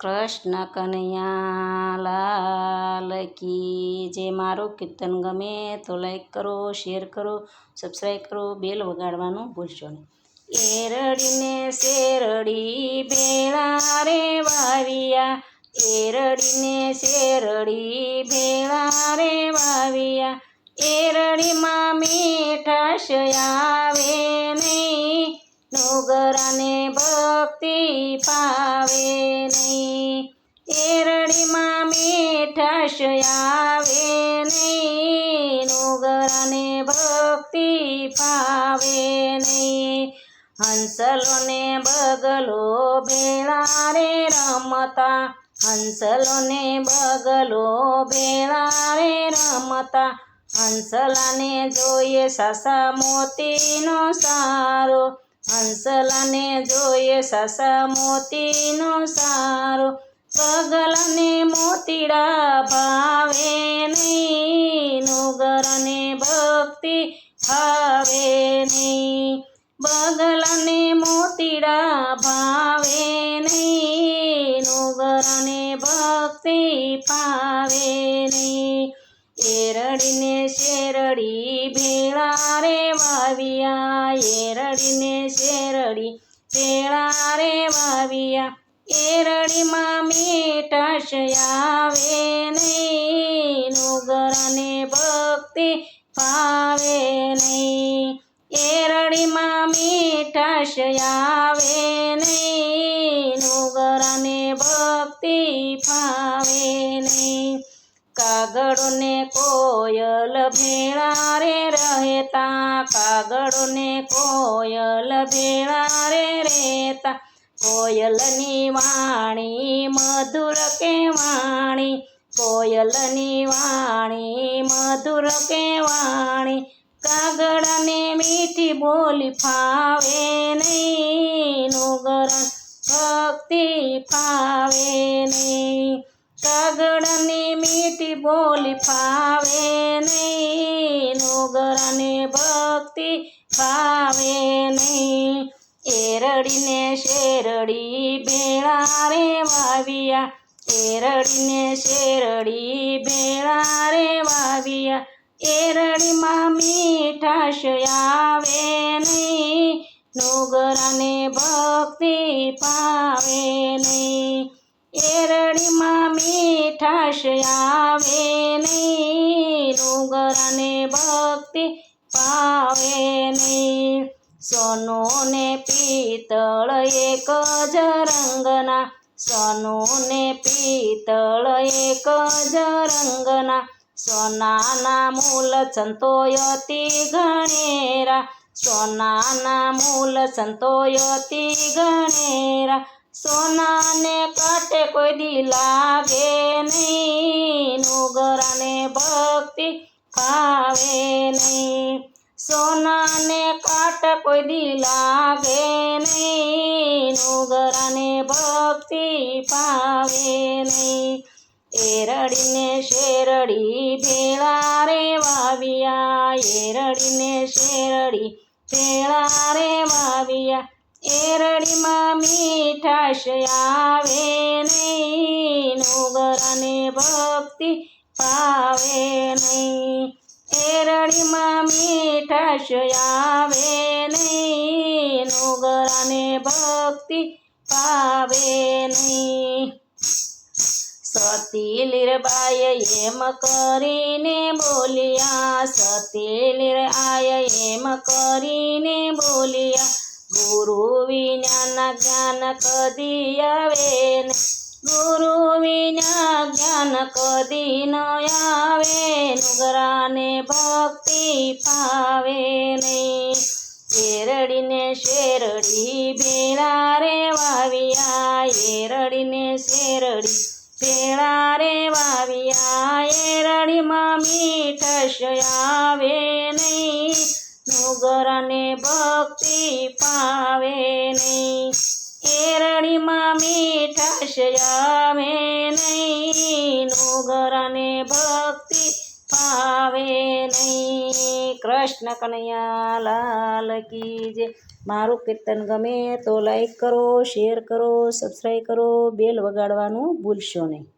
કૃષ્ણ કનૈયાલાલ કી જે મારું કીર્તન ગમે તો લાઈક કરો શેર કરો સબસ્ક્રાઈબ કરો બેલ વગાડવાનું ભૂલશો નહીં. એરડીને શેરડી ભેળા રે વાવિયા. એરડીને શેરડી ભેળા રે વાવિયા. એરડીમાં મીઠાશ આવે નહીં. નુગરાને ભક્તિ પાવે નહીં. એરડીમાં મીઠાશ આવે નહીં. નુગરાને ભક્તિ પાવે નહીં. હંસલોને બગલો ભેળા રે રમતા. હંસલોને બગલો ભેળા રે રમતા. હંસલાને જોઈએ સાસા મોતીનો સારો. હંસલાને જોઈએ સાસા મોતીનો સારો પગલાને મોતીડા ભાવે નહીં, નુગરને ભક્તિ ભાવે નહીં, બગલાને મોતીડા ભાવે નહીં, નુગરને ભક્તિ ભાવે નહીં. એરડીને શેરડી ભેળા રે વાવિયા. એરડીને શેરડી ભેળા રે વાવિયા એરડીમાં મીઠાશ આવે નહીં. નુગરને ભક્તિ ભાવે નહીં. એરડીમાં મીઠાશ આવે નહીં. નુગરને ભક્તિ ભાવે નહીં. કાગળોને કોયલ ભેળા રે રહેતા, કાગળોને કોયલ ભેળા રે રહેતા, કોયલની વાણી મધુર કે વાણી, કોયલની વાણી મધુર કે વાણી, કાગળને મીઠી બોલી ફાવે નહીં નુગરન ભક્તિ ફાવે નહીં. કાગળની મીઠી બોલી ફાવે નહીં નોગરને ભક્તિ ફાવે નહીં. એરડીને શેરડી ભેળા રે વાવ્યા, એરડીને શેરડી ભેળા રે વાવ્યા. એરડીમાં મીઠાશ આવે નહીં નુગરાને ભક્તિ પાવે નહીં. એરડીમાં મીઠાશ આવે નહીં, ડુંગરને ભક્તિ પાવે નહીં. સોનો ને પિત્તળ એક જ રંગના સોનો ને પિત્તળ એક જ રંગના. સોનાના મૂલ સંતોયતિ ગણેરા સોનાના મૂલ સંતોયતિ ગણેરા સોનાને કાટે કોઈ દી લાગે નહીં. નુગરાને ભક્તિ ભાવે નહીં. સોનાને કાટ કોઈ દી લાગે નહીં. નુગરાને ભક્તિ ભાવે નહીં. એરડીને શેરડી ભેળા રે વાવિયા. એરડીને શેરડી ભેળા રે વાવિયા. એરડીમાં મીઠાશ આવે નહીં, નુગરાને ભક્તિ પાવે નહીં. એરડીમાં મીઠાશ આવે નહીં, નુગરાને ભક્તિ પાવે નહીં. સતી લીરબાય એમ કરીને બોલ્યા, સતી લીર આય એમ કરીને બોલ્યા ગુરુ વિના જ્ઞાન કદી આવે ને. ગુરુ વિના જ્ઞાન કદી ન આવે નુગરાને ભક્તિ પાવે નહીં. શેરડીને શેરડી ભેળા રે વાવ્યા. એરડીને શેરડી ભેળા રે વાવ્યા. એરડીમાં મીઠશ આવે નુગરને ભક્તિ પાવે નહીં. એરણીમાં મીઠાશ આવે નહીં. નુગરને ભક્તિ પાવે નહીં. કૃષ્ણ કનૈયા લાલ કી જે મારું કીર્તન ગમે તો લાઈક કરો શેર કરો સબસ્ક્રાઈબ કરો બેલ વગાડવાનું ભૂલશો નહીં.